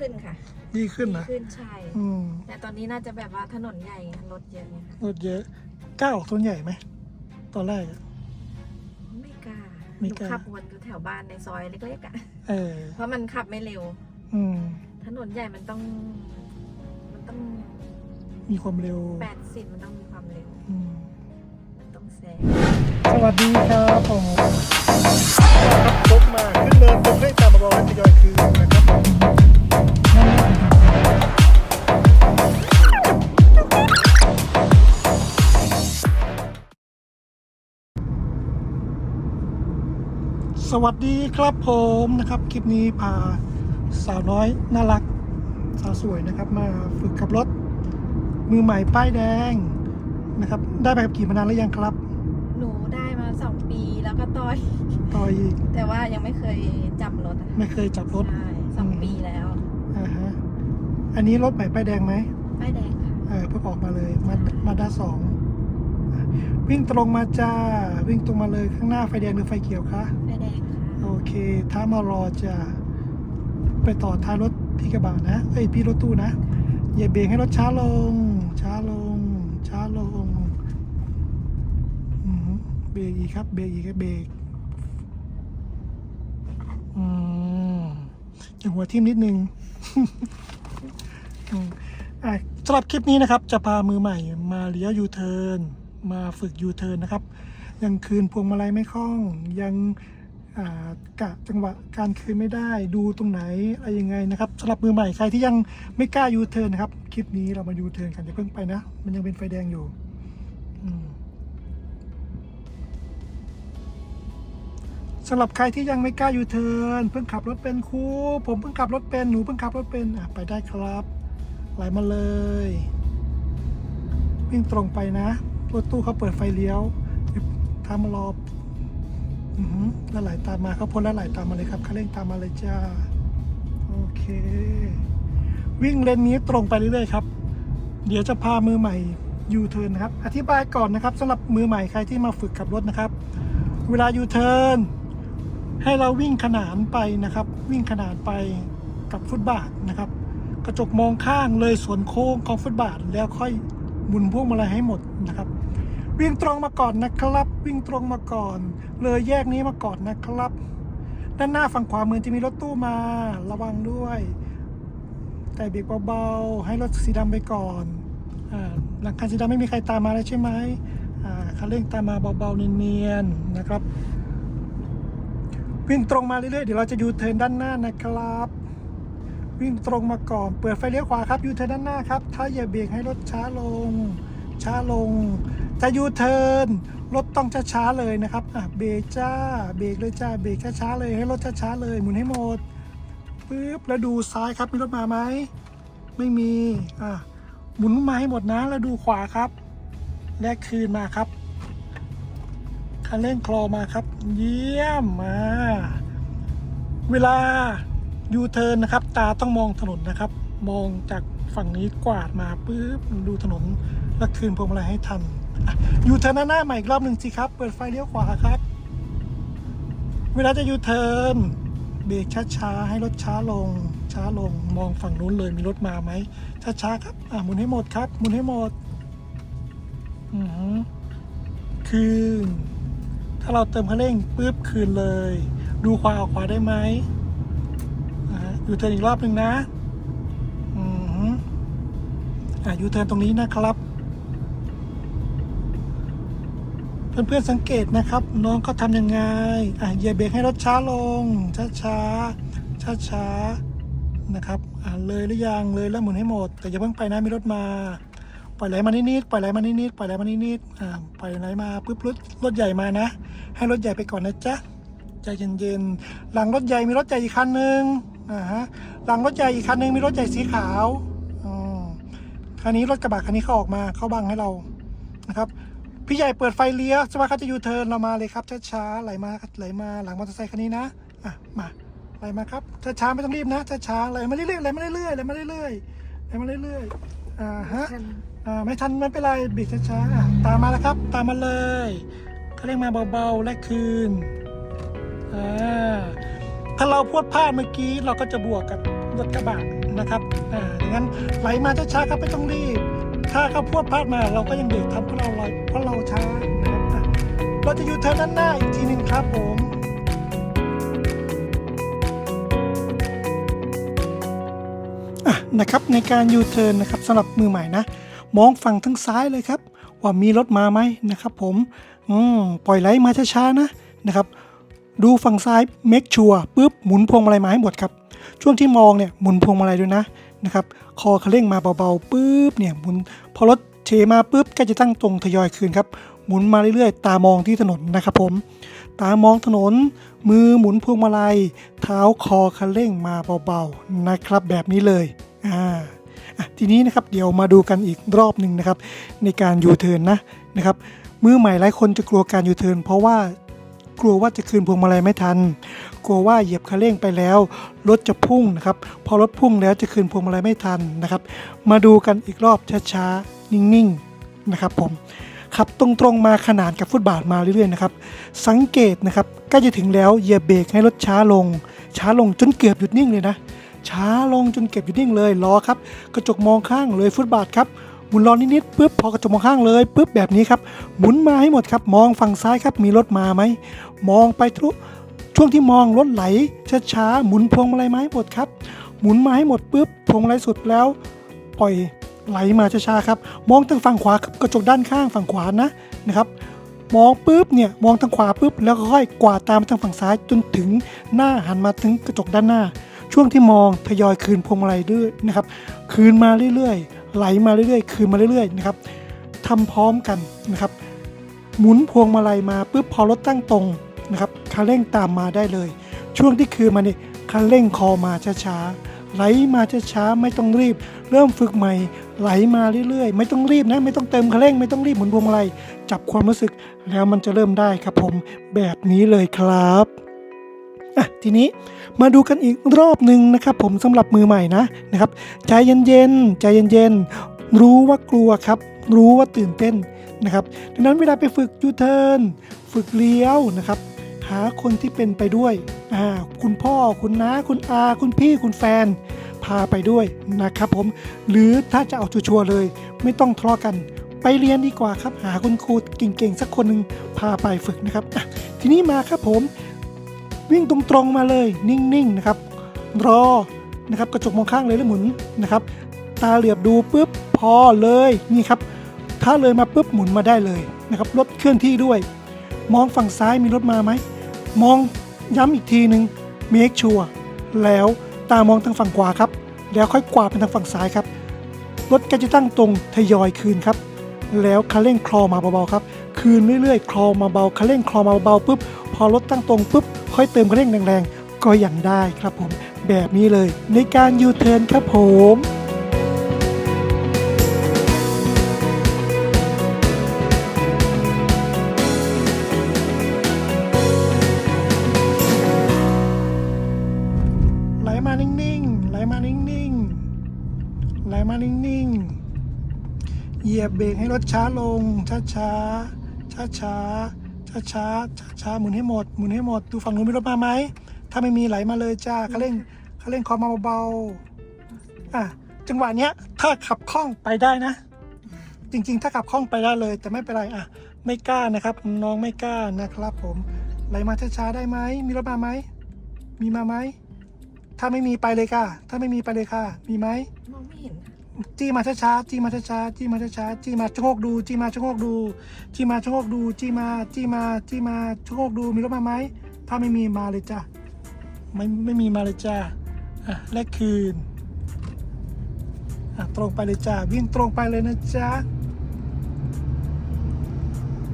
ขึ้นค่ะดีขึ้นดีนะขึ้นใช่ อืมแต่ตอนนี้น่าจะแบบว่าถนนใหญ่ไงรถเยอะไงค่ะรถเยอะกล้าออกต้นใหญ่ไหมตอนแรกอะ ไม่กล้าไม่หนูกล้า ขับวนอยู่แถวบ้านในซอยเล็กๆอะเออเพราะมันขับไม่เร็ว อืมถนนใหญ่มันต้อง มันต้องมีความเร็วแปดสิบมันต้องมีความเร็ว อืมมันต้องแซง สวัสดีครับผม ครับรถมาขึ้นเนินตรงให้ตามมาบอกว่าทยอยคืนนะครับ สวัสดีครับผมนะครับคลิปนี้พาสาวน้อยน่ารักสาวสวยนะครับ มาฝึกขับรถ มือใหม่ป้ายแดงนะครับ ได้ใบขับขี่มานานหรือยังครับ หนูได้มาสองปีแล้วก็ต่อยต่อยแต่ว่ายังไม่เคยจับรถอะไม่เคยจับรถใช่สองปีแล้วอ่าฮะอันนี้รถใหม่ป้ายแดงไหมป้ายแดงค่ะเออเพิ่งออกมาเลยมามาด้าสองอะ วิ่งตรงมาจ้า วิ่งตรงมาเลยข้างหน้าไฟแดงหรือไฟเขียวคะป้ายแดงค่ะโอเคถ้ามารอจะไปต่อท้ายรถพี่กระบะนะเอ้ยพี่รถตู้นะอย่าเบรกให้รถช้าลง ช้าลง ช้าลงอืมเบรกอีกครับเบรกอีกครับเบรกอืมอย่างหัวทิ่มนิดนึงอืมอะสำหรับคลิปนี้นะครับ จะพามือใหม่มาเลี้ยวยูเทิร์น มาฝึกยูเทิร์นนะครับ ยังคืนพวงมาลัยไม่คล่องยังกะจังหวะการคืนไม่ได้ดูตรงไหนอะไรยังไงนะครับสำหรับมือใหม่ใครที่ยังไม่กล้ายูเทิร์นนะครับคลิปนี้เรามายูเทิร์นกันอย่าเพิ่งไปนะ มันยังเป็นไฟแดงอยู่สำหรับใครที่ยังไม่กล้ายูเทิร์นเพิ่งขับรถเป็นครูผมเพิ่งขับรถเป็นหนูเพิ่งขับรถเป็นอะไปได้ครับไหลมาเลย วิ่งตรงไปนะ รถตู้เขาเปิดไฟเลี้ยวทามารอบอือหือแล้วไหลตามมาเขาพ้นแล้วไหลตามมาเลยครับเขาเร่งตามมาเลยจ้า โอเค วิ่งเลนนี้ตรงไปเรื่อยๆครับ เดี๋ยวจะพามือใหม่ยูเทิร์นนะครับ อธิบายก่อนนะครับสำหรับมือใหม่ใครที่มาฝึกขับรถนะครับ เวลายูเทิร์นให้เราวิ่งขนานไปนะครับ วิ่งขนานไปกับฟุตบาทนะครับ กระจกมองข้างเลยสวนโค้งของฟุตบาทแล้วค่อย หมุนพวงมาลัยให้หมดนะครับ วิ่งตรงมาก่อนนะครับ วิ่งตรงมาก่อน เลยแยกนี้มาก่อนนะครับ ด้านหน้าฝั่งขวามือจะมีรถตู้มาระวังด้วยแต่เบรกเบาๆให้รถสีดำไปก่อนหลังคันสีดำไม่มีใครตามมาแล้วใช่ไหมคันเร่งตามมาเบาๆเนียนๆนะครับวิ่งตรงมาเรื่อยๆเดี๋ยวเราจะยูเทิร์นด้านหน้านะครับ วิ่งตรงมาก่อน เปิดไฟเลี้ยวขวาครับยูเทิร์นด้านหน้าครับ ถ้าอย่าเบรกให้รถช้าลง ช้าลงจะยูเทิร์นรถต้องช้าๆเลยนะครับอะเบรกจ้า เบรกเลยจ้า เบรกช้าๆเลยให้รถช้าๆเลยหมุนให้หมดปึ๊บแล้วดูซ้ายครับมีรถมาไหมไม่มีอะหมุนมาให้หมดนะแล้วดูขวาครับ แลกคืนมาครับคันเร่งคลอมาครับ เยี่ยมมา เวลา ยูเทิร์นนะครับ ตาต้องมองถนนนะครับ มองจากฝั่งนี้กวาดมาปุ๊บดูถนนแล้วคืนพวงมาลัยให้ทันยูเทิร์นหน้าใหม่อีกรอบหนึ่งสิครับ เปิดไฟเลี้ยวขวาครับ เวลาจะยูเทิร์นเบรกช้าๆให้รถช้าลง ช้าลงมองฝั่งนู้นเลยมีรถมาไหมช้าๆครับอะหมุนให้หมดครับหมุนให้หมดอือคืน ถ้าเราเติมคันเร่งปุ๊บคืนเลย ดูขวาออกขวาได้ไหม ยูเทิร์นอีกรอบหนึ่งนะ อือหืออะยูเทิร์นตรงนี้นะครับ เพื่อนๆสังเกตนะครับ น้องเขาทำยังไง อะเหยียบเบรกให้รถช้าลง ช้าช้าช้าช้าๆ นะครับ อะเลยหรือยัง เลยแล้วหมุนให้หมด แต่อย่าเพิ่งไปนะ มีรถมา ปล่อยไหลมานิดๆ ปล่อยไหลมานิดๆ ปล่อยไหลมานิดๆ อ่า ปล่อยไหลมาปุ๊บรถรถใหญ่มานะ ให้รถใหญ่ไปก่อนนะจ๊ะ ใจเย็นๆ หลังรถใหญ่มีรถใหญ่อีกคันหนึ่งอ่าฮะหลังรถใหญ่อีกคันหนึ่งมีรถใหญ่สีขาวอืมคันนี้รถกระบะคันนี้เขาออกมาเขาบังให้เรานะครับ พี่ใหญ่เปิดไฟเลี้ยวใช่ไหมเขาจะยูเทิร์นเรามาเลยครับช้าๆไหลมาไหลมาหลังมอเตอร์ไซค์คันนี้นะอะมาไหลมาครับช้าๆไม่ต้องรีบนะช้าๆไหลมาเรื่อยๆไหลมาเรื่อยๆไหลมาเรื่อยๆไหลมาเรื่อยๆอ่าฮะคันอ่าไม่ทันไม่เป็นไรบิดช้าๆอะตามมาแล้วครับ ตามมาเลยเขาเรียกมาเบาๆและคืนอ่า ถ้าเราพวดพลาดเมื่อกี้เราก็จะบวกกับรถกระบะนะครับอ่าดังนั้นไหลมาช้าๆครับไม่ต้องรีบ ถ้าเขาพวดพลาดมาเราก็ยังเบรกทันเพราะเราเราเพราะเราช้านะครับอะเราจะอยู่เทิร์นด้านหน้าอีกทีหนึ่งครับผมอะนะครับในการยูเทิร์นนะครับสำหรับมือใหม่นะ มองฝั่งทางซ้ายเลยครับ ว่ามีรถมาไหมนะครับ ผมอืมปล่อยไหลมาช้าๆนะนะครับ ดูฝั่งซ้ายเมคชัวปุ๊บหมุนพวงมาลัยมาให้หมดครับ ช่วงที่มองเนี่ยหมุนพวงมาลัยด้วยนะนะครับคอคันเร่งมาเบาๆปุ๊บเนี่ยหมุนพอรถเทมาปุ๊บก็จะตั้งตรงทยอยคืนครับหมุนมาเรื่อยๆ ตามองที่ถนนนะครับผม ตามองถนน มือหมุนพวงมาลัย เท้าคอคันเร่งมาเบาๆนะครับแบบนี้เลยอ่าทีนี้นะครับเดี๋ยวมาดูกันอีกรอบหนึ่งนะครับในการยูเทิร์นนะนะครับมือใหม่หลายคนจะกลัวการยูเทิร์นเพราะว่า กลัวว่าจะคืนพวงมาลัยไม่ทัน กลัวว่าเหยียบคันเร่งไปแล้วรถจะพุ่งนะครับ พอรถพุ่งแล้วจะคืนพวงมาลัยไม่ทันนะครับ มาดูกันอีกรอบช้าๆ นิ่งๆนะครับผมขับตรงๆมาขนานกับฟุตบาทมาเรื่อยๆนะครับ สังเกตนะครับใกล้จะถึงแล้วเหยียบเบรกให้รถช้าลง ช้าลงจนเกือบหยุดนิ่งเลยนะ ช้าลงจนเก็บหยุดนิ่งเลยรอครับ กระจกมองข้างเลยฟุตบาทครับ หมุนรอนิดๆปุ๊บพอกระจกมองข้างเลยปุ๊บแบบนี้ครับหมุนมาให้หมดครับ มองฝั่งซ้ายครับ มีรถมาไหมมองไปทุกช่วงที่มองรถไหลช้าๆหมุนพวงมาลัยมาให้หมดครับ หมุนมาให้หมดปุ๊บพวงมาลัยสุดแล้ว ปล่อยไหลมาช้าๆครับ มองทางฝั่งขวาครับกระจกด้านข้างฝั่งขวานะนะครับมองปุ๊บเนี่ยมองทางขวาปุ๊บแล้วค่อยกวาดตามทางฝั่งซ้ายจนถึงหน้าหันมาถึงกระจกด้านหน้า ช่วงที่มองทยอยคืนพวงมาลัยด้วยนะครับ คืนมาเรื่อยๆ ไหลมาเรื่อยๆ คืนมาเรื่อยๆนะครับทำพร้อมกันนะครับ หมุนพวงมาลัยมาปุ๊บพอรถตั้งตรงนะครับคันเร่งตามมาได้เลย ช่วงที่คืนมาเนี่ยคันเร่งคอมาช้าๆไหลมาช้าๆไม่ต้องรีบ เริ่มฝึกใหม่ ไหลมาเรื่อยๆ ไม่ต้องรีบนะ ไม่ต้องเติมคันเร่งไม่ต้องรีบหมุนพวงมาลัยจับความรู้สึกแล้วมันจะเริ่มได้ครับผมแบบนี้เลยครับอะทีนี้ มาดูกันอีกรอบหนึ่งนะครับ ผมสำหรับมือใหม่นะนะครับใจเย็นๆใจเย็นๆรู้ว่ากลัวครับ รู้ว่าตื่นเต้นนะครับ ดังนั้นเวลาไปฝึกยูเทิร์นฝึกเลี้ยวนะครับ หาคนที่เป็นไปด้วยอ่าคุณพ่อคุณน้าคุณอา คุณพี่คุณแฟน พาไปด้วยนะครับผมหรือถ้าจะเอาชัวร์เลย ไม่ต้องทะเลาะกันไปเรียนดีกว่าครับ หาคุณครูเก่งๆ สักคนหนึ่งพาไปฝึกนะครับ ทีนี้มาครับผม วิ่งตรงๆมาเลยนิ่งๆนะครับรอนะครับกระจกมองข้างเลยแล้วหมุนนะครับตาเหลือบดูปุ๊บพอเลยนี่ครับถ้าเลยมาปุ๊บหมุนมาได้เลยนะครับรถเคลื่อนที่ด้วย มองฝั่งซ้ายมีรถมาไหมมองย้ำอีกทีหนึ่ง make sure แล้วตามองทางฝั่งขวาครับ แล้วค่อยกวาดไปทางฝั่งซ้ายครับ รถก็จะตั้งตรงทยอยคืนครับ แล้วคันเร่งคลอมาเบาๆครับ คืนเรื่อยๆ คลอมาเบาคันเร่งคลอมาเบาปุ๊บ พอรถตั้งตรงปุ๊บ ค่อยเติมคันเร่งแรงๆ ก็ยังได้ครับผม แบบนี้เลย ในการยูเทิร์นครับผมไหลมานิ่งๆ ไหลมานิ่งๆ ไหลมานิ่งๆ เหยียบเบรกให้รถช้าลง ช้าช้าช้าช้า ช้าช้าช้าช้าหมุนให้หมดหมุนให้หมด ดูฝั่งนู้นมีรถมาไหม ถ้าไม่มีไหลมาเลยจ้าคันเร่งคันเร่งคอมาเบาๆอะจังหวะเนี้ย ถ้าขับคล่องไปได้นะ จริง ๆ ถ้าขับคล่องไปได้เลย แต่ไม่เป็นไรอะ ไม่กล้านะครับ น้องไม่กล้านะครับ ผมไหลมาช้าๆได้ไหมมีรถมาไหมมีมาไหมถ้าไม่มีไปเลยค่ะ ถ้าไม่มีไปเลยค่ะ มีไหมมองไม่เห็น จี้มาช้าๆจี้มาช้าๆจี้มาช้าๆจี้มาชะโงกดูจี้มาชะโงกดูจี้มาชะโงกดูจี้มาจี้มาจี้มาชะโงกดูมีรถมาไหมถ้าไม่มีมาเลยจ้ะไม่ไม่มีมาเลยจ้าอะแลกคืนอะตรงไปเลยจ้าวิ่งตรงไปเลยนะจ๊ะ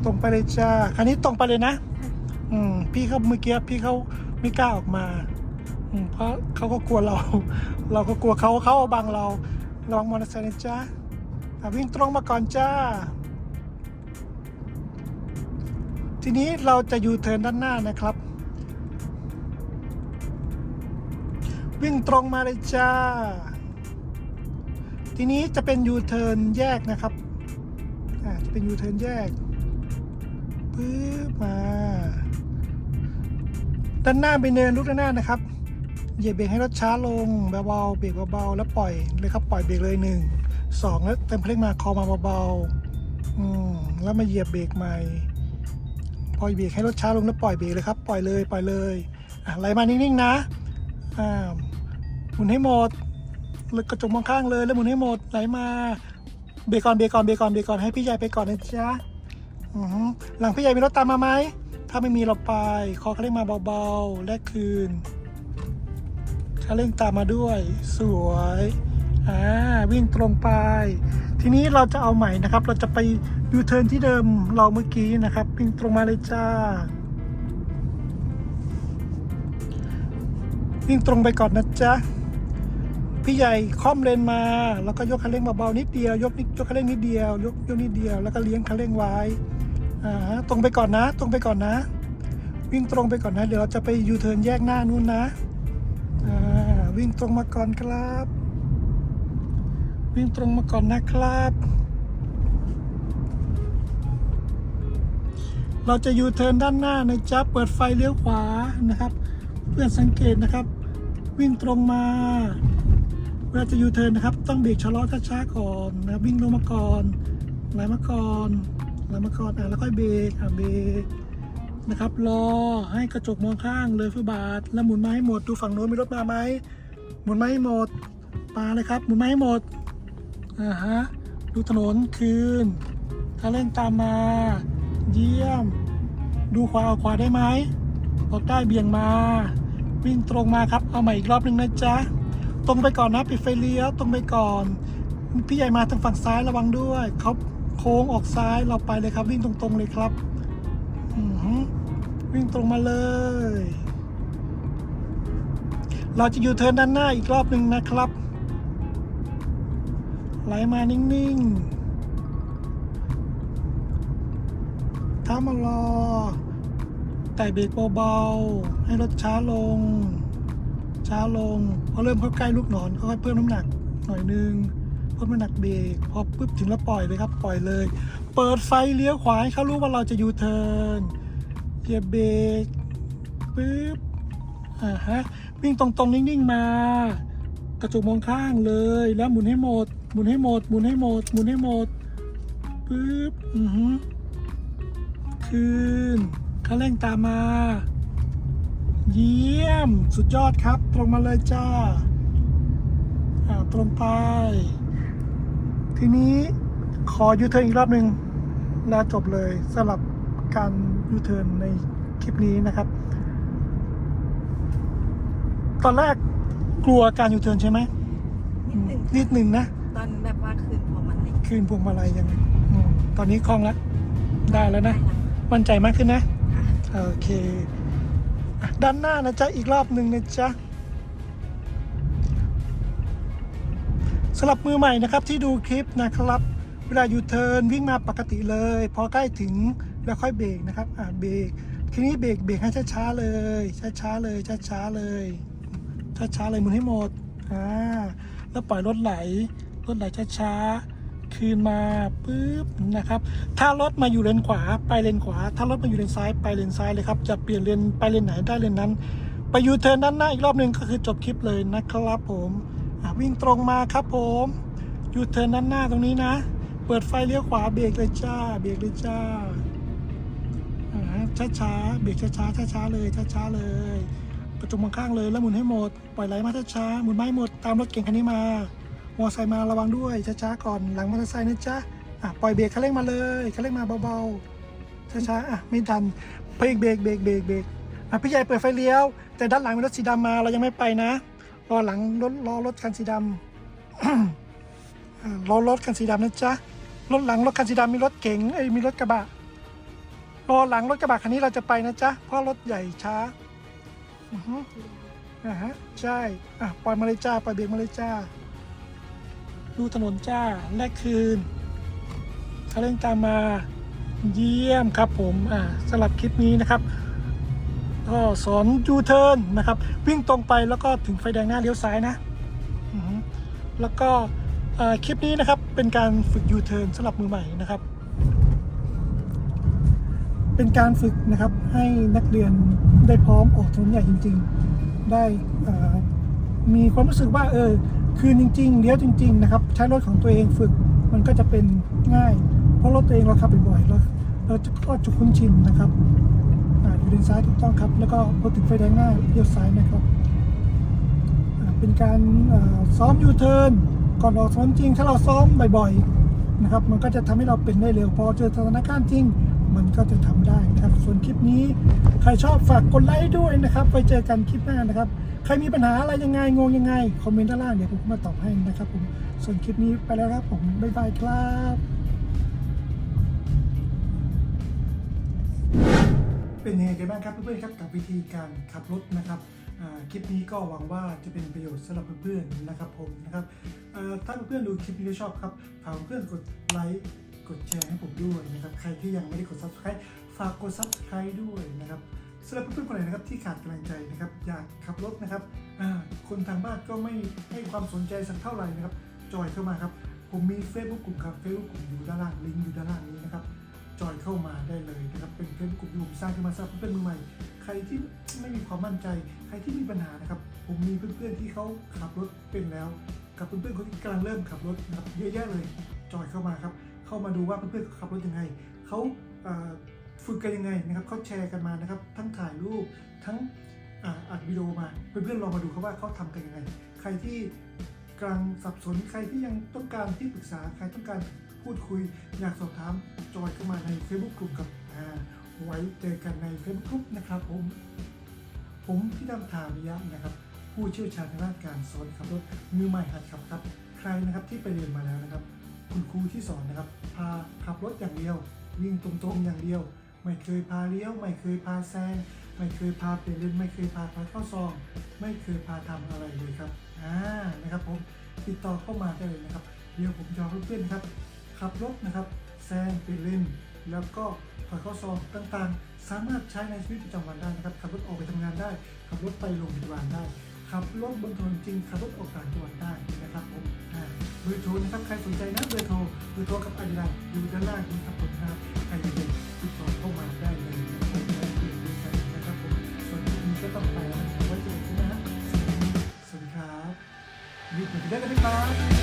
ตรงไปเลยจ้าคันนี้ตรงไปเลยนะ อืมพี่เขาเมื่อกี้พี่เขาไม่กล้าออกมา อืมเพราะเขาก็กลัวเรา เราก็กลัวเขาเขาเอาบังเรา ลองมอเตอร์ไซค์นะจ๊ะวิ่งตรงมาก่อนจ้า ทีนี้เราจะยูเทิร์นด้านหน้านะครับ วิ่งตรงมาเลยจ้า ทีนี้จะเป็นยูเทิร์นแยกนะครับอ่าจะเป็นยูเทิร์นแยกปึ๊บมา ด้านหน้าไปเนินลุกด้านหน้านะครับ เหยียบเบรกให้รถช้าลงเบาๆเบรกเบาๆแล้วปล่อยเลยครับปล่อยเบรกเลยหนึ่งสองแล้วเต็มเพลงมาคอมาเบาๆอืมแล้วมาเหยียบเบรกใหม่ปล่อยเบรกให้รถช้าลงแล้วปล่อยเบรกเลยครับปล่อยเลยปล่อยเลยอะไหลมานิ่งๆนะอ่าหมุนให้หมดเลยกระจกมองข้างเลยแล้วหมุนให้หมดไหลมาเบรกก่อนเบรกก่อนเบรกก่อนเบรกก่อนให้พี่ใหญ่ไปก่อนนะจ๊ะหลังพี่ใหญ่มีรถตามมาไหมถ้าไม่มีเราไปคอเขาเร่งมาเบาๆและคืน เขาเร่งตามมาด้วย สวยอ่าวิ่งตรงไป ทีนี้เราจะเอาใหม่นะครับ เราจะไปยูเทิร์นที่เดิมเราเมื่อกี้นะครับ วิ่งตรงมาเลยจ้า วิ่งตรงไปก่อนนะจ๊ะพี่ใหญ่ค่อมเลนมา แล้วก็ยกคันเร่งเบาๆนิดเดียวยกนิดยกคันเร่งนิดเดียวยกยกนิดเดียวแล้วก็เลี้ยงคันเร่งไว้อ่าตรงไปก่อนนะ ตรงไปก่อนนะ วิ่งตรงไปก่อนนะ เดี๋ยวเราจะไปยูเทิร์นแยกหน้านู่นนะ วิ่งตรงมาก่อนครับ วิ่งตรงมาก่อนนะครับ เราจะยูเทิร์นด้านหน้านะจ๊ะเปิดไฟเลี้ยวขวานะครับ เพื่อนสังเกตนะครับ วิ่งตรงมาเวลาจะยูเทิร์นนะครับ ต้องเบรกชะลอช้าๆก่อนนะวิ่งลงมาก่อนไหลมาก่อนไหลมาก่อนอะแล้วค่อยเบรกอะเบรกนะครับรอให้กระจกมองข้างเลยฟุตบาท แล้วหมุนมาให้หมด ดูฝั่งโน้นมีรถมาไหม หมุนไม้หมดมาเลยครับหมุนไม้หมดอ่าฮะดูถนนคืน ถ้าเร่งตามมา เยี่ยม ดูขวาเอาขวาได้ไหมออกได้เบี่ยงมา วิ่งตรงมาครับ เอาใหม่อีกรอบหนึ่งนะจ๊ะ ตรงไปก่อนนะ ปิดไฟเลี้ยว ตรงไปก่อน พี่ใหญ่มาทางฝั่งซ้ายระวังด้วยเขาโค้งออกซ้ายเราไปเลยครับ วิ่งตรงๆเลยครับ วิ่งตรงมาเลย เราจะอยู่เทิร์นด้านหน้าอีกรอบหนึ่งนะครับ ไหลมานิ่งๆท้ามารอ แต่เบรกเบาๆ ให้รถช้าลง ช้าลง พอเริ่มเข้าใกล้ลูกหนอนค่อยๆเพิ่มน้ำหนักหน่อยนึงเพิ่มน้ำหนักเบรกพอปุ๊บถึงแล้วปล่อยเลยครับ ปล่อยเลย เปิดไฟเลี้ยวขวาให้เขารู้ว่าเราจะยูเทิร์นเหยียบเบรกปุ๊บอ่าฮะ วิ่งตรงๆ นิ่งๆ มา กระจกมองข้างเลย แล้วหมุนให้หมด หมุนให้หมด หมุนให้หมด หมุนให้หมดปึ๊บอือฮึคืนคันเร่งตามมา เยี่ยม สุดยอดครับ ตรงมาเลยจ้าอ่าตรงไป ทีนี้ขอยูเทิร์นอีกรอบหนึ่งแล้วจบเลยสำหรับการยูเทิร์นในคลิปนี้นะครับ ตอนแรกกลัวการยูเทิร์นใช่ไหมนิดหนึ่งนิดหนึ่งนะ ตอนแบบว่าคืนพวงมันเลยคืนพวงมาลัยยังอืมตอนนี้คล่องแล้ว ได้แล้วนะได้มั่นใจมากขึ้นนะค่ะโอเคอะด้านหน้านะจ๊ะ อีกรอบหนึ่งนะจ๊ะสำหรับมือใหม่นะครับที่ดูคลิปนะครับ เวลายูเทิร์นวิ่งมาปกติเลย พอใกล้ถึงแล้วค่อยเบรกนะครับอ่าเบรกทีนี้เบรกเบรกให้ช้าๆเลย ช้าๆเลยช้าๆเลย ช้าๆเลยมุนให้หมดอ่าแล้วปล่อยรถไหลรถไหลช้าๆคืนมาปุ๊บนะครับ ถ้ารถมาอยู่เลนขวาไปเลนขวา ถ้ารถมาอยู่เลนซ้ายไปเลนซ้ายเลยครับจะเปลี่ยนเลนไปเลนไหนได้เลนนั้น ไปยูเทิร์นด้านหน้าอีกรอบหนึ่งก็คือจบคลิปเลยนะครับผมอะวิ่งตรงมาครับผมยูเทิร์นด้านหน้าตรงนี้นะ เปิดไฟเลี้ยวขวาเบรกเลยจ้าเบรกเลยจ้าช้าช้าๆเบรกช้าช้าช้าช้าๆเลยช้าช้าๆเลย กระจกมองข้างเลยแล้วหมุนให้หมด ปล่อยไหลมาช้าๆหมุนไม่หมดตามรถเก่งคันนี้มา มอไซค์มาระวังด้วยช้าๆก่อนหลังมอเตอร์ไซค์นะจ๊ะอะปล่อยเบรกคันเร่งมาเลยคันเร่งมาเบาๆช้าๆอะไม่ทันเบรกเบรกเบรกเบรกเบรกอะพี่ใหญ่เปิดไฟเลี้ยว แต่ด้านหลังมีรถสีดำมาเรายังไม่ไปนะรอหลังรถรอรถคันสีดำอ่ารอรถคันสีดำนะจ๊ะรถหลังรถคันสีดำมีรถเก๋งเอ้ยมีรถกระบะรอหลังรถกระบะคันนี้เราจะไปนะจ๊ะเพราะรถใหญ่ช้า อือฮึอ่าฮะใช่อะปล่อยมาเลยจ้าปล่อยเบรกมาเลยจ้า ดูถนนจ้าแลกคืนเขาเร่งตามมาเยี่ยมครับผมอ่าสำหรับคลิปนี้นะครับก็สอนยูเทิร์นนะครับ วิ่งตรงไปแล้วก็ถึงไฟแดงหน้าเลี้ยวซ้ายนะแล้วก็อ่อคลิปนี้นะครับเป็นการฝึกยูเทิร์นสำหรับมือใหม่นะครับ เป็นการฝึกนะครับให้นักเรียน ได้พร้อมออกถนนใหญ่จริง ๆ ได้มีความรู้สึกว่าเออคืนจริง ๆเลี้ยวจริง ๆ นะครับ ใช้รถของตัวเองฝึกมันก็จะเป็นง่าย เพราะรถตัวเองเราขับบ่อยๆเราเราจะก็จะคุ้นชินนะครับอ่าอยู่เลนซ้ายถูกต้องครับ แล้วก็พอถึงไฟแดงหน้าเลี้ยวซ้ายนะครับอ่าเป็นการซ้อมยูเทิร์นก่อนออกสนามจริง ถ้าเราซ้อมบ่อยๆนะครับ มันก็จะทำให้เราเป็นได้เร็ว พอเจอสถานการณ์จริง มันก็จะทำได้นะครับ ส่วนคลิปนี้ใครชอบฝากกดไลค์ด้วยนะครับ ไปเจอกันคลิปหน้านะครับ ใครมีปัญหาอะไรยังไงงงยังไง คอมเมนต์ด้านล่างเดี๋ยวผมมาตอบให้นะครับผมส่วนคลิปนี้ไปแล้วครับผมบ๊ายบายครับเป็นยังไงกันบ้างครับเพื่อนๆครับกับวิธีการขับรถนะครับคลิปนี้ก็หวังว่าจะเป็นประโยชน์สำหรับเพื่อนๆนะครับผมนะครับถ้าเพื่อนๆดูคลิปนี้แล้วชอบครับฝากเพื่อนๆกดไลค์ กดแชร์ให้ผมด้วยนะครับ ใครที่ยังไม่ได้กด subscribe ฝากกด subscribe ด้วยนะครับสำหรับเพื่อนๆคนไหนนะครับที่ขาดกำลังใจนะครับ อยากขับรถนะครับคนทางบ้านก็ไม่ให้ความสนใจสักเท่าไหร่นะครับ จอยเข้ามาครับ ผมมี Facebook กลุ่มครับ Facebook กลุ่มอยู่ด้านล่างลิงก์อยู่ด้านล่างนี้นะครับ จอยเข้ามาได้เลยนะครับ เป็นเฟซบุ๊กกลุ่มที่ผมสร้างขึ้นมาสำหรับเพื่อนมือใหม่ ใครที่ไม่มีความมั่นใจ ใครที่มีปัญหานะครับ ผมมีเพื่อนๆที่เขาขับรถเป็นแล้ว กับเพื่อนๆคนที่กำลังเริ่มขับรถนะครับเยอะแยะเลย จอยเข้ามาครับ เข้ามาดูว่าเพื่อนๆขับรถยังไงเขาฝึกกันยังไงนะครับเขาแชร์กันมานะครับ ทั้งถ่ายรูปทั้งอัดวิดีโอมาเพื่อนๆลองมาดูครับว่าเขาทำกันยังไง ใครที่กำลังสับสนใครที่ยังต้องการที่ปรึกษาใครต้องการพูดคุยอยากสอบถามจอยเข้ามาใน Facebook กลุ่มกับไว้เจอกันใน Facebook กลุ่มนะครับผม ผมพี่ดำทาวิยะนะครับ ผู้เชี่ยวชาญทางด้านการสอนขับรถมือใหม่หัดขับครับ ใครนะครับที่ไปเรียนมาแล้วนะครับ คุณครูที่สอนนะครับ พาขับรถอย่างเดียว วิ่งตรงๆอย่างเดียว ไม่เคยพาเลี้ยว ไม่เคยพาแซงไม่เคยพาเปลี่ยนเลนไม่เคยพาพาเข้าซอง ไม่เคยพาทำอะไรเลยครับอ่านะครับผมติดต่อเข้ามาได้เลยนะครับ เดี๋ยวผมจะเอาเพื่อนๆครับ ขับรถนะครับแซงเปลี่ยนเลนแล้วก็ถอยเข้าซองต่างๆ สามารถใช้ในชีวิตประจำวันได้นะครับ ขับรถออกไปทำงานได้ ขับรถไปโรงพยาบาลได้ ขับรถบนถนนจริงขับรถออกต่างจังหวัดได้นะครับผมเบอร์โทรนะครับใครสนใจนะเบอร์โทรเบอร์โทรกับอันไลน์อยู่ด้านล่างนี้ครับผมนะครับใครจะเป็นติดต่อเข้ามาได้เลยนะครับผมและคุยกันนะครับผมส่วนทีนี้ก็ต้องไปแล้วนะครับไว้เจอกันนะฮะสวัสดีครับรีบไปได้กันไหมครับ